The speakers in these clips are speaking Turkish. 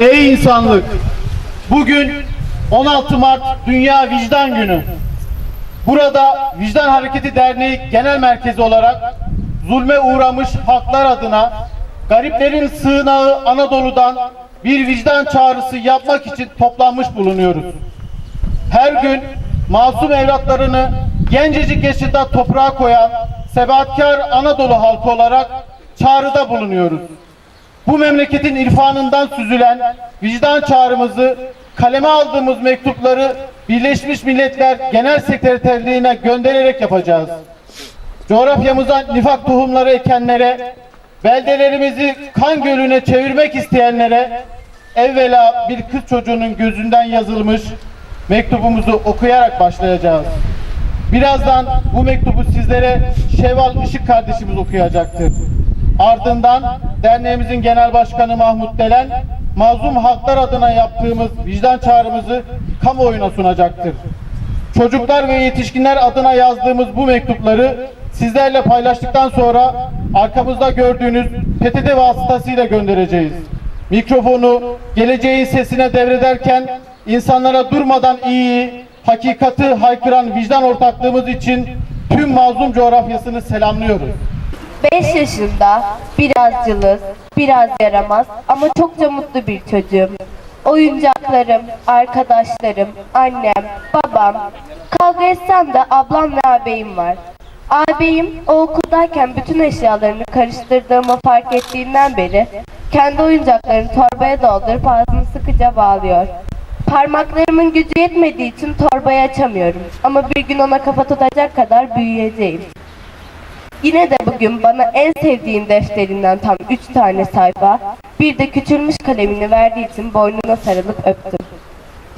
Ey insanlık! Bugün 16 Mart Dünya Vicdan Günü. Burada Vicdan Hareketi Derneği Genel Merkezi olarak zulme uğramış haklar adına gariplerin sığınağı Anadolu'dan bir vicdan çağrısı yapmak için toplanmış bulunuyoruz. Her gün masum evlatlarını gencecik yaşında toprağa koyan sebatkar Anadolu halkı olarak çağrıda bulunuyoruz. Bu memleketin irfanından süzülen vicdan çağrımızı kaleme aldığımız mektupları Birleşmiş Milletler Genel Sekreterliğine göndererek yapacağız. Coğrafyamıza nifak tohumları ekenlere, beldelerimizi kan gölüne çevirmek isteyenlere evvela bir kız çocuğunun gözünden yazılmış mektubumuzu okuyarak başlayacağız. Birazdan bu mektubu sizlere Şevval Işık kardeşimiz okuyacaktır. Ardından derneğimizin genel başkanı Mahmut Delen, mazlum haklar adına yaptığımız vicdan çağrımızı kamuoyuna sunacaktır. Çocuklar ve yetişkinler adına yazdığımız bu mektupları sizlerle paylaştıktan sonra arkamızda gördüğünüz PTT vasıtasıyla göndereceğiz. Mikrofonu geleceğin sesine devrederken insanlara durmadan iyi, hakikati haykıran vicdan ortaklığımız için tüm mazlum coğrafyasını selamlıyoruz. 5 yaşında, biraz cılız, biraz yaramaz ama çokça mutlu bir çocuğum. Oyuncaklarım, arkadaşlarım, annem, babam. Kavga etsem de ablam ve ağabeyim var. Ağabeyim o okuldayken bütün eşyalarını karıştırdığımı fark ettiğinden beri kendi oyuncaklarını torbaya doldurup ağzını sıkıca bağlıyor. Parmaklarımın gücü yetmediği için torbayı açamıyorum ama bir gün ona kafa tutacak kadar büyüyeceğim. Yine de bugün bana en sevdiğim defterinden tam üç tane sayfa, bir de küçülmüş kalemini verdiği için boynuna sarılıp öptüm.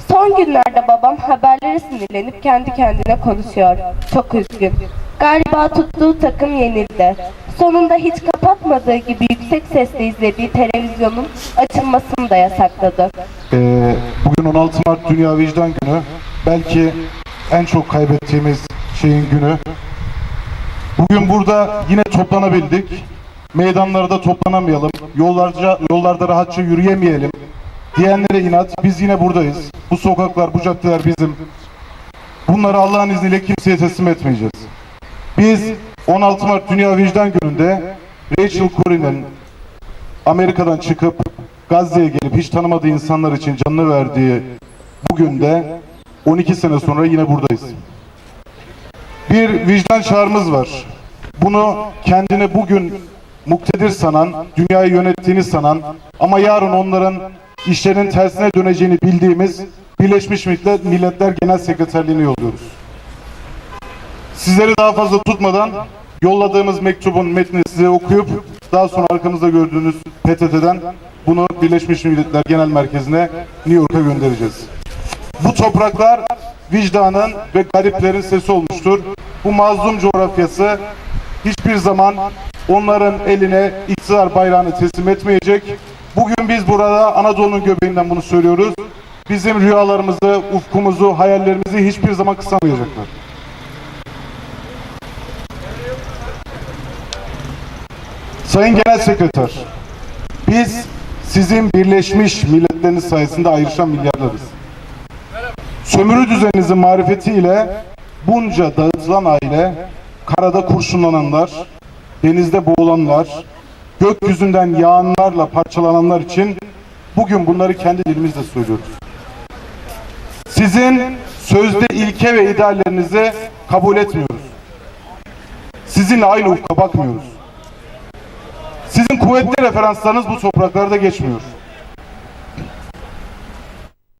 Son günlerde babam haberlere sinirlenip kendi kendine konuşuyor. Çok üzgün. Galiba tuttuğu takım yenildi. Sonunda hiç kapatmadığı gibi yüksek sesle izlediği televizyonun açılmasını da yasakladı. Ee, bugün 16 Mart Dünya Vicdan Günü. Belki en çok kaybettiğimiz şeyin günü. Bugün burada yine toplanabildik. Meydanlarda toplanamayalım. Yollarca, yollarda rahatça yürüyemeyelim. Diyenlere inat biz yine buradayız. Bu sokaklar, bu caddeler bizim. Bunları Allah'ın izniyle kimseye teslim etmeyeceğiz. Biz 16 Mart Dünya Vicdan Günü'nde Rachel Corrie'nin Amerika'dan çıkıp Gazze'ye gelip hiç tanımadığı insanlar için canını verdiği bugün de 12 sene sonra yine buradayız. Bir vicdan çağrımız var. Bunu kendini bugün muktedir sanan, dünyayı yönettiğini sanan ama yarın onların işlerinin tersine döneceğini bildiğimiz Birleşmiş Milletler, Genel Sekreterliğine yolluyoruz. Sizleri daha fazla tutmadan yolladığımız mektubun metnini size okuyup daha sonra arkamızda gördüğünüz PTT'den bunu Birleşmiş Milletler Genel Merkezi'ne New York'a göndereceğiz. Bu topraklar vicdanın ve gariplerin sesi olmuştur. Bu mazlum coğrafyası hiçbir zaman onların eline iktidar bayrağını teslim etmeyecek. Bugün biz burada Anadolu'nun göbeğinden bunu söylüyoruz. Bizim rüyalarımızı, ufkumuzu, hayallerimizi hiçbir zaman kısamayacaklar. Sayın Genel Sekreter, biz sizin Birleşmiş Milletleriniz sayesinde ayrışan milyarlarız. Sömürü düzeninizin marifetiyle bunca dağıtılan aile, karada kurşunlananlar, denizde boğulanlar, gökyüzünden yağanlarla parçalananlar için bugün bunları kendi dilimizle söylüyoruz. Sizin sözde ilke ve ideallerinizi kabul etmiyoruz. Sizinle aynı ufka bakmıyoruz. Sizin kuvvetli referanslarınız bu topraklarda geçmiyor.